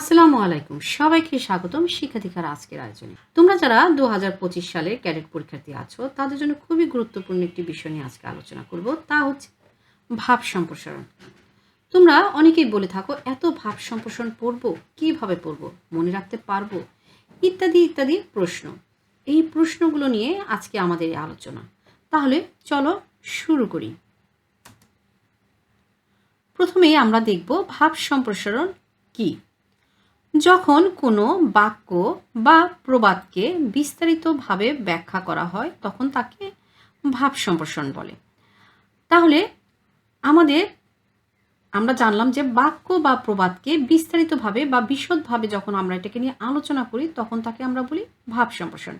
আসসালামু আলাইকুম। সবাইকে স্বাগতম শিক্ষাধিকার আজকের আয়োজনে। তোমরা যারা দু হাজার পঁচিশ সালে ক্যাডেট পরীক্ষার্থী আছো, তাদের জন্য খুবই গুরুত্বপূর্ণ একটি বিষয় নিয়ে আজকে আলোচনা করব, তা হচ্ছে ভাব সম্প্রসারণ। তোমরা অনেকেই বলে থাকো, এত ভাব সম্প্রসারণ পড়ব, কীভাবে পড়ব? মনে রাখতে পারব? ইত্যাদি ইত্যাদি প্রশ্ন। এই প্রশ্নগুলো নিয়ে আজকে আমাদের আলোচনা। তাহলে চলো শুরু করি। প্রথমে আমরা দেখব ভাব সম্প্রসারণ কি? যখন কোনো বাক্য বা প্রবাদকে বিস্তারিতভাবে ব্যাখ্যা করা হয়, তখন তাকে ভাব সম্প্রসারণ বলে। তাহলে আমাদের, আমরা জানলাম যে বাক্য বা প্রবাদকে বিস্তারিতভাবে বা বিশদভাবে যখন আমরা এটাকে নিয়ে আলোচনা করি, তখন তাকে আমরা বলি ভাব সম্প্রসারণ।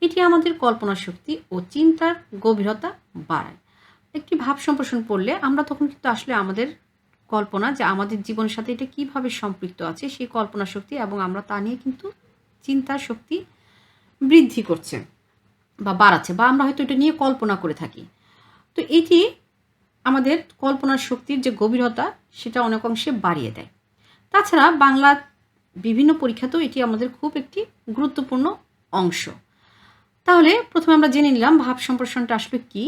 এটি আমাদের কল্পনা শক্তি ও চিন্তার গভীরতা বাড়ায়। একটি ভাব সম্প্রসারণ পড়লে আমরা তখন কিন্তু আসলে আমাদের কল্পনা যে আমাদের জীবনের সাথে এটা কীভাবে সম্পৃক্ত আছে, সেই কল্পনা শক্তি এবং আমরা তা নিয়ে কিন্তু চিন্তা শক্তি বৃদ্ধি করছে বা বাড়াচ্ছে বা আমরা হয়তো এটা নিয়ে কল্পনা করে থাকি। তো এটি আমাদের কল্পনার শক্তির যে গভীরতা, সেটা অনেক অংশে বাড়িয়ে দেয়। তাছাড়া বাংলা বিভিন্ন পরীক্ষাতেও এটি আমাদের খুব একটি গুরুত্বপূর্ণ অংশ। তাহলে প্রথমে আমরা জেনে নিলাম ভাব সম্প্রসারণটা আসলে কী?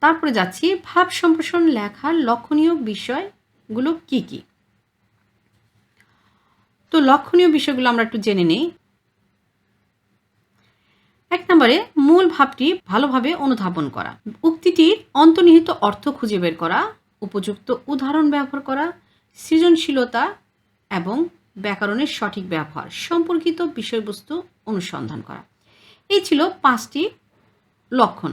তারপরে যাচ্ছি, ভাব সম্প্রসারণ লেখার লক্ষণীয় বিষয়গুলো কি কি? তো লক্ষণীয় বিষয়গুলো আমরা একটু জেনে নেই। এক নম্বরে, মূল ভাবটি ভালোভাবে অনুধাবন করা। উক্তিটির অন্তর্নিহিত অর্থ খুঁজে বের করা, উপযুক্ত উদাহরণ ব্যবহার করা, সৃজনশীলতা এবং ব্যাকরণের সঠিক ব্যবহার, সম্পর্কিত বিষয়বস্তু অনুসন্ধান করা। এই ছিল পাঁচটি লক্ষণ।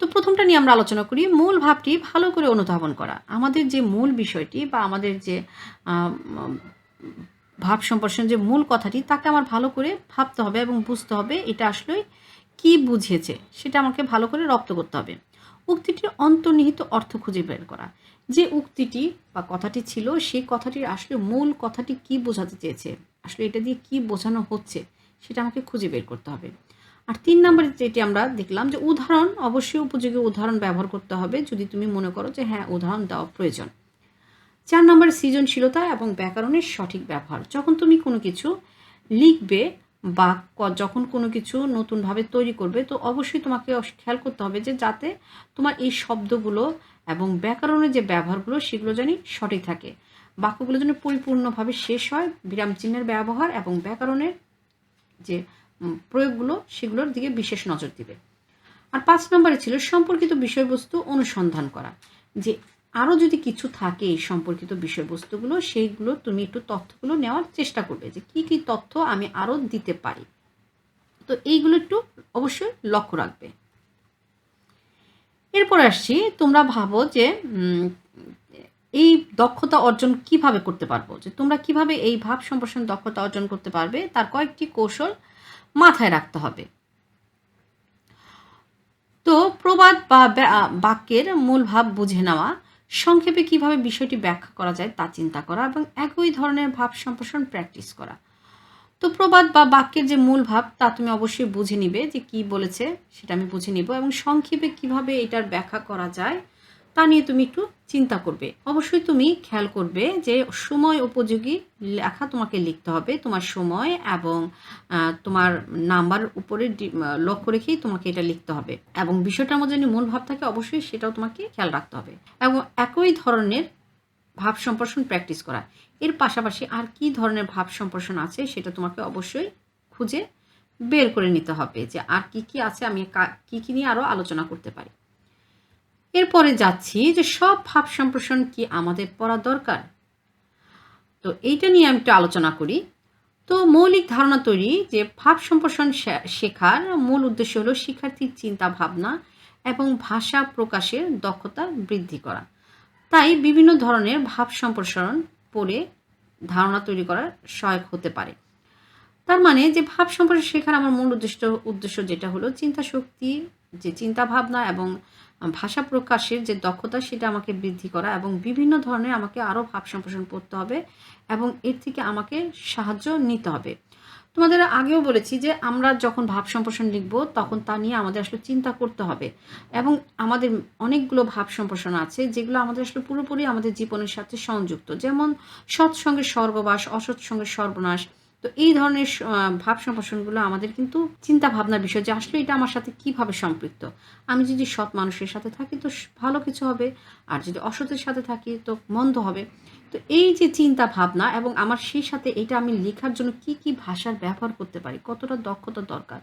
তো প্রথমটা নিয়ে আমরা আলোচনা করি, মূল ভাবটি ভালো করে অনুধাবন করা। আমাদের যে মূল বিষয়টি বা আমাদের যে ভাব সম্প্রসারণ যে মূল কথাটি, তাকে আমার ভালো করে ভাবতে হবে এবং বুঝতে হবে এটা আসলে কি বুঝিয়েছে সেটা আমাকে ভালো করে রপ্ত করতে হবে। উক্তিটির অন্তর্নিহিত অর্থ খুঁজে বের করা। যে উক্তিটি বা কথাটি ছিল, সেই কথাটির আসলে মূল কথাটি কি বোঝাতে চেয়েছে, আসলে এটা দিয়ে কি বোঝানো হচ্ছে, সেটা আমাকে খুঁজে বের করতে হবে। আর তিন নম্বরে যেটি আমরা দেখলাম যে উদাহরণ, অবশ্যই উপযোগী উদাহরণ ব্যবহার করতে হবে যদি তুমি মনে করো যে হ্যাঁ উদাহরণ দেওয়া প্রয়োজন। চার নম্বরে সৃজনশীলতা এবং ব্যাকরণের সঠিক ব্যবহার। যখন তুমি কোনো কিছু লিখবে বা যখন কোনো কিছু নতুনভাবে তৈরি করবে, তো অবশ্যই তোমাকে খেয়াল করতে হবে যে যাতে তোমার এই শব্দগুলো এবং ব্যাকরণের যে ব্যবহারগুলো, সেগুলো যেন সঠিক থাকে। বাক্যগুলো যেন পরিপূর্ণভাবে শেষ হয়, বিরাম চিহ্নের ব্যবহার এবং ব্যাকরণের যে প্রয়োগগুলো সেগুলোর দিকে বিশেষ নজর দিবে। আর পাঁচ নম্বরে ছিল সম্পর্কিত বিষয়বস্তু অনুসন্ধান করা। যে আরও যদি কিছু থাকে এই সম্পর্কিত বিষয়বস্তুগুলো, সেইগুলো তুমি একটু তথ্যগুলো নেওয়ার চেষ্টা করবে যে কি কি তথ্য আমি আরও দিতে পারি। তো এইগুলো একটু অবশ্যই লক্ষ্য রাখবে। এরপর আসছি, তোমরা ভাবো যে এই দক্ষতা অর্জন কীভাবে করতে পারব? যে তোমরা কীভাবে এই ভাব সম্প্রসারণ দক্ষতা অর্জন করতে পারবে? তার কয়েকটি কৌশল মাথায় রাখতে হবে। তো প্রবাদ বা বাক্যের মূল ভাব বুঝে নেওয়া, সংক্ষেপে কীভাবে বিষয়টি ব্যাখ্যা করা যায় তা চিন্তা করা এবং একই ধরনের ভাব সম্প্রসারণ প্র্যাকটিস করা। তো প্রবাদ বা বাক্যের যে মূল ভাব তা তুমি অবশ্যই বুঝে নিবে যে কি বলেছে সেটা আমি বুঝে নিব এবং সংক্ষেপে কীভাবে এটার ব্যাখ্যা করা যায় তা নিয়ে তুমি একটু চিন্তা করবে। অবশ্যই তুমি খেয়াল করবে যে সময় উপযোগী লেখা তোমাকে লিখতে হবে। তোমার সময় এবং তোমার নাম্বার উপরে লক্ষ্য রেখেই তোমাকে এটা লিখতে হবে। এবং বিষয়টার মধ্যে যদি মূল ভাব থাকে, অবশ্যই সেটাও তোমাকে খেয়াল রাখতে হবে। এবং একই ধরনের ভাব সম্প্রসারণ প্র্যাকটিস করা। এর পাশাপাশি আর কি ধরনের ভাব সম্প্রসারণ আছে সেটা তোমাকে অবশ্যই খুঁজে বের করে নিতে হবে যে আর কি কি আছে, আমি কি কি নিয়ে আরও আলোচনা করতে পারি। এরপরে যাচ্ছি যে সব ভাব সম্প্রসারণ কি আমাদের পড়া দরকার? তো এইটা নিয়ে আমি একটু আলোচনা করি। তো মৌলিক ধারণা তৈরি যে ভাব সম্প্রসারণ শেখার মূল উদ্দেশ্য হলো শিক্ষার্থীর চিন্তা ভাবনা এবং ভাষা প্রকাশের দক্ষতা বৃদ্ধি করা। তাই বিভিন্ন ধরনের ভাব সম্প্রসারণ পড়ে ধারণা তৈরি করার সহায়ক হতে পারে। তার মানে যে ভাব সম্পর্কে শেখার আমার মূল উদ্দেশ্য উদ্দেশ্য যেটা হলো চিন্তা শক্তি, যে চিন্তা ভাবনা এবং ভাষা প্রকাশের যে দক্ষতা সেটা আমাকে বৃদ্ধি করা এবং বিভিন্ন ধরনের আমাকে আরও ভাব সম্প্রসারণ করতে হবে এবং এর থেকে আমাকে সাহায্য নিতে হবে। তোমাদের আগেও বলেছি যে আমরা যখন ভাব সম্প্রসারণ লিখব তখন তা নিয়ে আমাদের আসলে চিন্তা করতে হবে এবং আমাদের অনেকগুলো ভাব সম্প্রসারণ আছে যেগুলো আমাদের আসলে পুরোপুরি আমাদের জীবনের সাথে সংযুক্ত। যেমন সৎসঙ্গের স্বর্গবাস, অসৎসঙ্গের সর্বনাশ তো এই ধরনের ভাব সম্প্রসারণগুলো আমাদের কিন্তু চিন্তা ভাবনার বিষয় যে আসলে এটা আমার সাথে কীভাবে সম্পৃক্ত? আমি যদি সৎ মানুষের সাথে থাকি তো ভালো কিছু হবে, আর যদি অসতের সাথে থাকি তো মন্দ হবে। তো এই যে চিন্তা ভাবনা এবং আমার সেই সাথে এটা আমি লেখার জন্য কি কি ভাষার ব্যবহার করতে পারি, কতটা দক্ষতা দরকার,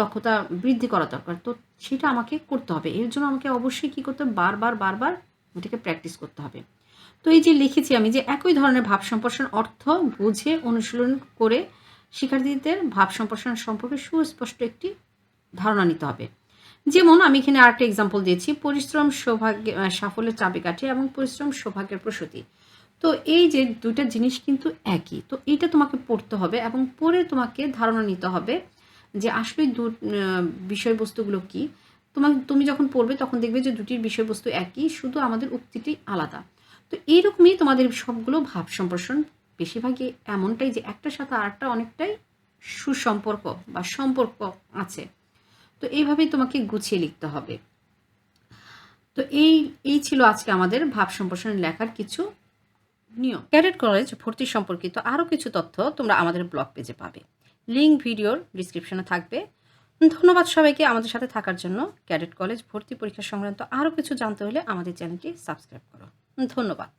দক্ষতা বৃদ্ধি করা দরকার, তো সেটা আমাকে করতে হবে। এর জন্য আমাকে অবশ্যই কি করতে হবে? বারবার বারবার এটাকে প্র্যাকটিস করতে হবে। তো এই যে লিখেছি আমি যে একই ধরনের ভাব সম্প্রসারণ অর্থ বুঝে অনুশীলন করে শিক্ষার্থীদের ভাব সম্প্রসারণ সম্পর্কে সুস্পষ্ট একটি ধারণা নিতে হবে। যেমন আমি এখানে আরেকটা এক্সাম্পল দিয়েছি, পরিশ্রম, সৌভাগ্য সাফল্যের চাবিকাঠি এবং পরিশ্রম, সৌভাগ্যের প্রসূতি। তো এই যে দুইটা জিনিস কিন্তু একই। তো এইটা তোমাকে পড়তে হবে এবং পড়ে তোমাকে ধারণা নিতে হবে যে আসলে দু বিষয়বস্তুগুলো কি। তোমাকে তুমি যখন পড়বে তখন দেখবে যে দুটির বিষয়বস্তু একই, শুধু আমাদের উক্তিটি আলাদা। তো এইরকমই তোমাদের সবগুলো ভাব সম্প্রসারণ বেশিরভাগই এমনটাই যে একটার সাথে আরেকটা অনেকটাই সুসম্পর্ক বা সম্পর্ক আছে। তো এইভাবেই তোমাকে গুছিয়ে লিখতে হবে। তো এই এই ছিল আজকে আমাদের ভাব সম্প্রসারণ লেখার কিছু নিয়ম। ক্যাডেট কলেজ ভর্তি সম্পর্কিত আরও কিছু তথ্য তোমরা আমাদের ব্লগ পেজে পাবে। লিঙ্ক ভিডিওর ডিসক্রিপশনে থাকবে। ধন্যবাদ সবাইকে আমাদের সাথে থাকার জন্য। ক্যাডেট কলেজ ভর্তি পরীক্ষা সংক্রান্ত আরও কিছু জানতে হলে আমাদের চ্যানেলটি সাবস্ক্রাইব করো। ধন্যবাদ।